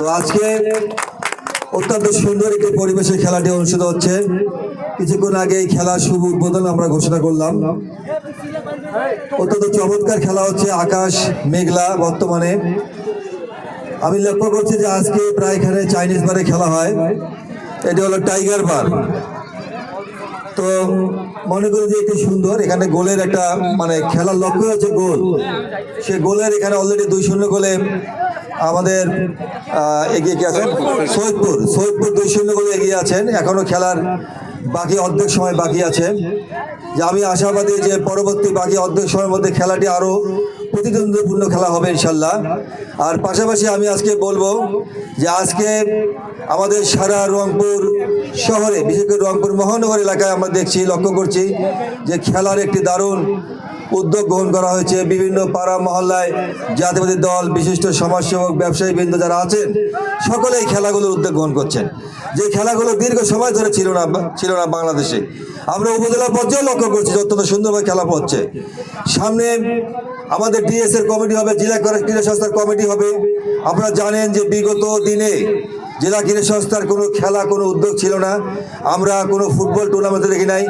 তো আজকে অত্যন্ত সুন্দর একটি পরিবেশে খেলাটি অনুষ্ঠিত হচ্ছে। কিছুক্ষণ আগে এই খেলার শুভ উদ্বোধন আমরা ঘোষণা করলাম। অত্যন্ত চমৎকার খেলা হচ্ছে আকাশ, মেঘলা বর্তমানে। আমি লক্ষ্য করছি যে আজকে প্রায় এখানে চাইনিজ বারে খেলা হয়। এটি হলো টাইগার বার। তো মনে করি যে এটি সুন্দর। এখানে গোলের একটা মানে খেলার লক্ষ্য হচ্ছে গোল। সে গোলের এখানে অলরেডি দুই শূন্য গোলে আমাদের এগিয়ে কি আছেন সৈয়দপুর। সৈয়দপুর দুই শূন্য গোলে এগিয়ে আছেন। এখনও খেলার বাকি অর্ধেক সময় বাকি আছে। যে আমি আশাবাদী যে পরবর্তী বাকি অর্ধেক সময়ের মধ্যে খেলাটি আরও প্রতিদ্বন্দ্বীপূর্ণ খেলা হবে, ইনশাল্লাহ। আর পাশাপাশি আমি আজকে বলব যে আজকে আমাদের সারা রংপুর শহরে, বিশেষ করে রংপুর মহানগর এলাকায় আমরা দেখছি, লক্ষ্য করছি যে খেলার একটি দারুণ উদ্যোগ গ্রহণ করা হয়েছে। বিভিন্ন পাড়া, মহল্লায় জাতীয়বাদী দল, বিশিষ্ট সমাজসেবক ব্যবসায়ী বৃন্দ যারা আছেন সকলে এই খেলাগুলোর উদ্যোগ গ্রহণ করছেন। যে খেলাগুলো দীর্ঘ সময় ধরে ছিল না ছিল না বাংলাদেশে। আমরা উপজেলা পর্যায়ে লক্ষ্য করছি অত্যন্ত সুন্দরভাবে খেলা হচ্ছে। সামনে আমাদের ডিএস এর কমিটি হবে, জেলা ক্রীড়া সংস্থার কমিটি হবে। আপনারা জানেন যে বিগত দিনে জেলা ক্রীড়া সংস্থার কোনো খেলা, কোনো উদ্যোগ ছিল না। আমরা কোনো ফুটবল টুর্নামেন্টে দেখি নাই।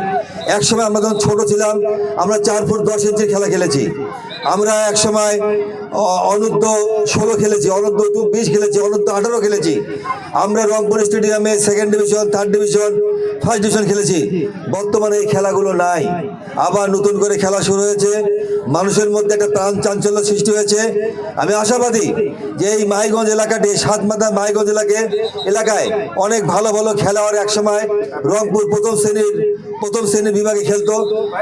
একসময় আমরা যখন ছোটো ছিলাম, আমরা চার ফুট দশ ইঞ্চির খেলা খেলেছি। আমরা একসময় অনূর্ধ্ব ষোলো খেলেছি, অনূর্ধ্ব বিশ খেলেছি, অনূর্ধ্ব আঠারো খেলেছি। আমরা রংপুর স্টেডিয়ামে second division third division first division খেলেছি। বর্তমানে এই খেলাগুলো নাই। আবার নতুন করে খেলা শুরু হয়েছে। মানুষের মধ্যে একটা প্রাণ চাঞ্চল্য সৃষ্টি হয়েছে। আমি আশাবাদী যে এই মাইগঞ্জ এলাকাটি, সাতমাথা মাইগঞ্জ এলাকে এলাকায় অনেক ভালো ভালো খেলোয়াড় একসময় রংপুর প্রথম শ্রেণির প্রথম শ্রেণির বিভাগে খেলতো।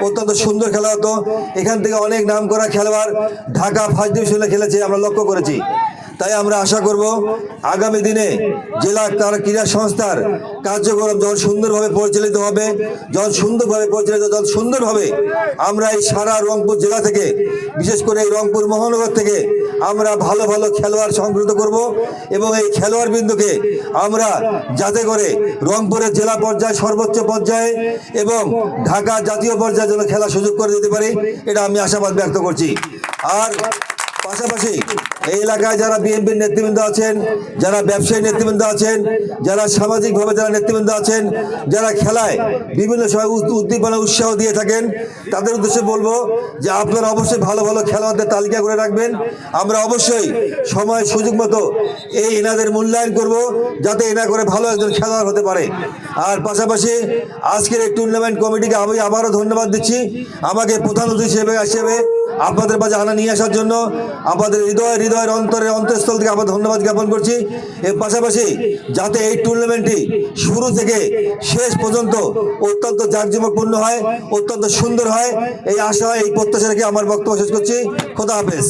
অত্যন্ত সুন্দর খেলা হতো। এখান থেকে অনেক নাম করা খেলোয়াড় ঢাকা ফার্স্ট ডিভিশনে খেলেছে, আমরা লক্ষ্য করেছি। তাই আমরা আশা করব আগামী দিনে জেলা তার ক্রীড়া সংস্থার কার্যক্রম যখন সুন্দরভাবে পরিচালিত হবে, যখন সুন্দরভাবে পরিচালিত, যখন সুন্দরভাবে আমরা এই সারা রংপুর জেলা থেকে, বিশেষ করে এই রংপুর মহানগর থেকে আমরা ভালো ভালো খেলোয়াড় সংগৃহীত করব এবং এই খেলোয়াড় বিন্দুকে আমরা যাতে করে রংপুরের জেলা পর্যায়ে, সর্বোচ্চ পর্যায়ে এবং ঢাকা জাতীয় পর্যায়ে যেন খেলার সুযোগ করে দিতে পারি, এটা আমি আশাবাদ ব্যক্ত করছি। আর পাশাপাশি এই এলাকায় যারা বিএনপির নেতৃবৃন্দ আছেন, যারা ব্যবসায়ী নেতৃবৃন্দ আছেন, যারা সামাজিকভাবে যারা নেতৃবৃন্দ আছেন, যারা খেলায় বিভিন্ন সময় উদ্দীপনা, উৎসাহ দিয়ে থাকেন, তাদের উদ্দেশ্যে বলব যে আপনারা অবশ্যই ভালো ভালো খেলোয়াড়দের তালিকা করে রাখবেন। আমরা অবশ্যই সময়, সুযোগ মতো এই এনাদের মূল্যায়ন করব, যাতে এনা করে ভালো একজন খেলোয়াড় হতে পারে। আর পাশাপাশি আজকের এই টুর্নামেন্ট কমিটিকে আমি আবারও ধন্যবাদ দিচ্ছি। আমাকে প্রধান অতিথি হিসেবে হিসেবে আপনাদের মাঝে আনা নিয়ে আসার জন্য আমাদের হৃদয়, হৃদয়ের অন্তরের অন্তঃস্থল থেকে আবার ধন্যবাদ জ্ঞাপন করছি। এর পাশাপাশি যাতে এই টুর্নামেন্টটি শুরু থেকে শেষ পর্যন্ত অত্যন্ত জাঁকজমকপূর্ণ হয়, অত্যন্ত সুন্দর হয়, এই আশা, এই প্রত্যাশা রেখে আমার বক্তব্য শেষ করছি। খোদা হাফেজ।